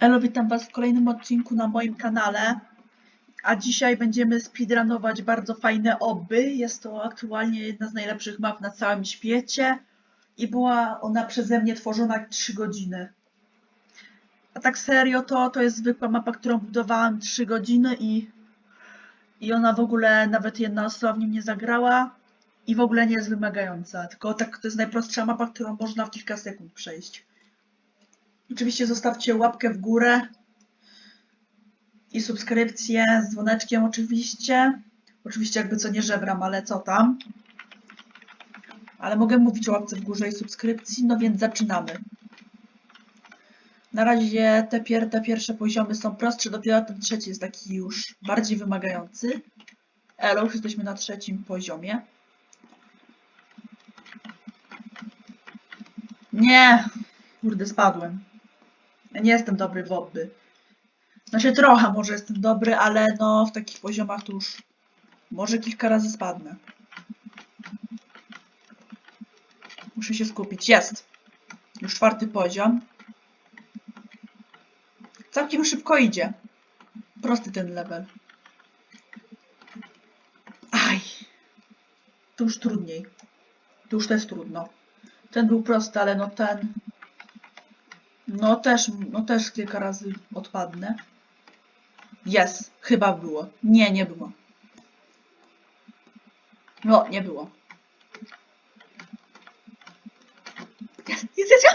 Elo, witam Was w kolejnym odcinku na moim kanale. A dzisiaj będziemy speedrunować bardzo fajne oby. Jest to aktualnie jedna z najlepszych map na całym świecie i była ona przeze mnie tworzona 3 godziny. A tak serio to, to jest zwykła mapa, którą budowałam 3 godziny i, i ona w ogóle nawet jedna osoba w nim nie zagrała i w ogóle nie jest wymagająca. Tylko tak to jest najprostsza mapa, którą można w kilka sekund przejść. Oczywiście zostawcie łapkę w górę i subskrypcję z dzwoneczkiem oczywiście. Oczywiście jakby co nie żebram, ale co tam. Ale mogę mówić o łapce w górze i subskrypcji, no więc zaczynamy. Na razie te, pier te pierwsze poziomy są prostsze, dopiero ten trzeci jest taki już bardziej wymagający. Elo, już jesteśmy na trzecim poziomie. Nie! Kurde, spadłem. Ja nie jestem dobry w obby. Znaczy trochę może jestem dobry, ale no w takich poziomach to już może kilka razy spadnę. Muszę się skupić. Jest! Już czwarty poziom. Całkiem szybko idzie. Prosty ten level. Aj! Tu już trudniej. Tu już też trudno. Ten był prosty, ale no ten... No też, no też kilka razy odpadnę. Jest, chyba było. Nie, nie było. No, nie było. Jest, jest, jest.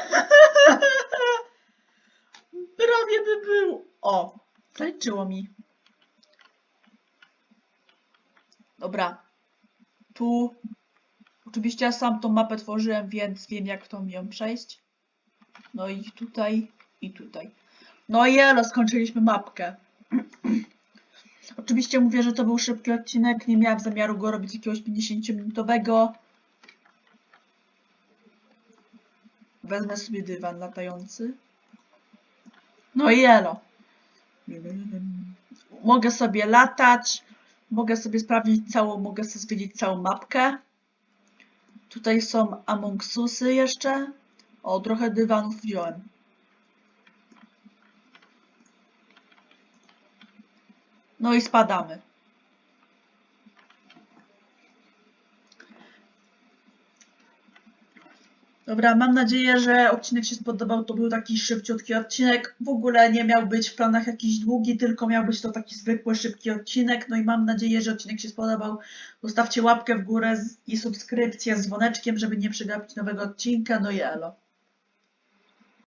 Prawie by był. O, zaliczyło mi. Dobra. Tu. Oczywiście ja sam tą mapę tworzyłem, więc wiem jak tą ją przejść. No i tutaj, i tutaj. No i elo, skończyliśmy mapkę. Oczywiście mówię, że to był szybki odcinek, nie miałam zamiaru go robić jakiegoś 50-minutowego. Wezmę sobie dywan latający. No i elo. Mogę sobie latać, mogę sobie sprawdzić całą, mogę sobie zwiedzić całą mapkę. Tutaj są Among Usy jeszcze. O, trochę dywanów wziąłem. No i spadamy. Dobra, mam nadzieję, że odcinek się spodobał. To był taki szybciutki odcinek. W ogóle nie miał być w planach jakiś długi, tylko miał być to taki zwykły, szybki odcinek. No i mam nadzieję, że odcinek się spodobał. Zostawcie łapkę w górę i subskrypcję z dzwoneczkiem, żeby nie przegapić nowego odcinka. No i elo.